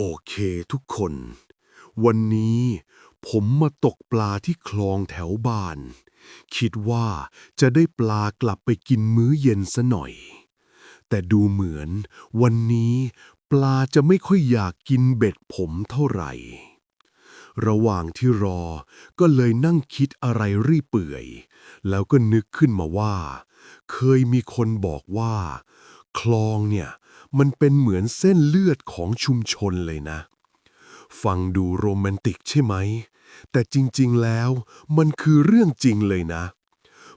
โอเคทุกคน วันนี้ผมมาตกปลาที่คลองแถวบ้าน คิดว่าจะได้ปลากลับไปกินมื้อเย็นซะหน่อย แต่ดูเหมือนวันนี้ปลาจะไม่ค่อยอยากกินเบ็ดผมเท่าไหร่ ระหว่างที่รอก็เลยนั่งคิดอะไรรีเปื่อย แล้วก็นึกขึ้นมาว่า เคยมีคนบอกว่า คลองเนี่ยมันเป็นเหมือนเส้นเลือดของชุมชนเลยนะ ฟังดูโรแมนติกใช่ไหม แต่จริงๆแล้วมันคือเรื่องจริงเลยนะ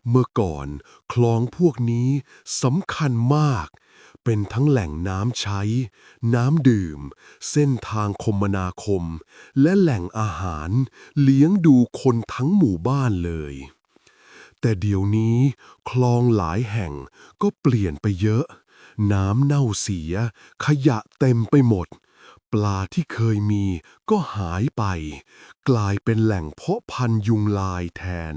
เมื่อก่อนคลองพวกนี้สำคัญมาก เป็นทั้งแหล่งน้ำใช้ น้ำดื่ม เส้นทางคมนาคม และแหล่งอาหาร เลี้ยงดูคนทั้งหมู่บ้านเลยแต่เดี๋ยวนี้ คลองหลายแห่งก็เปลี่ยนไปเยอะ น้ำเน่าเสีย ขยะเต็มไปหมด ปลาที่เคยมีก็หายไป กลายเป็นแหล่งเพาะพันยุงลายแทน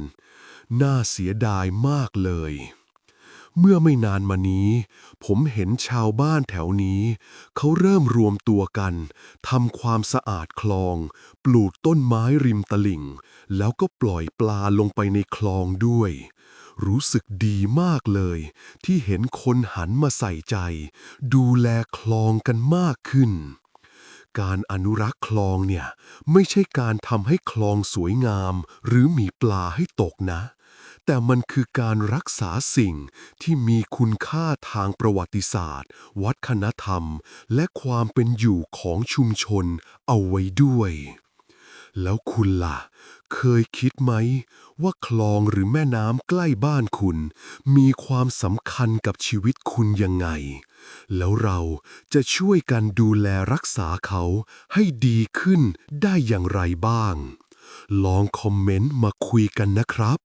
น่าเสียดายมากเลย เมื่อไม่นานมานี้ ผมเห็นชาวบ้านแถวนี้ เขาเริ่มรวมตัวกันทำความสะอาดคลอง ปลูกต้นไม้ริมตลิ่ง แล้วก็ปล่อยปลาลงไปในคลองด้วย รู้สึกดีมากเลย ที่เห็นคนหันมาใส่ใจ ดูแลคลองกันมากขึ้น การอนุรักษ์คลองเนี่ยไม่ใช่การทำให้คลองสวยงาม หรือมีปลาให้ตกนะ แต่มันคือการรักษาสิ่งที่มีคุณค่าทางประวัติศาสตร์ วัฒนธรรม และความเป็นอยู่ของชุมชนเอาไว้ด้วยแล้วคุณล่ะ เคยคิดไหม ว่าคลองหรือแม่น้ำใกล้บ้านคุณ มีความสำคัญกับชีวิตคุณยังไง แล้วเราจะช่วยกันดูแลรักษาเขาให้ดีขึ้นได้อย่างไรบ้าง ลองคอมเมนต์มาคุยกันนะครับ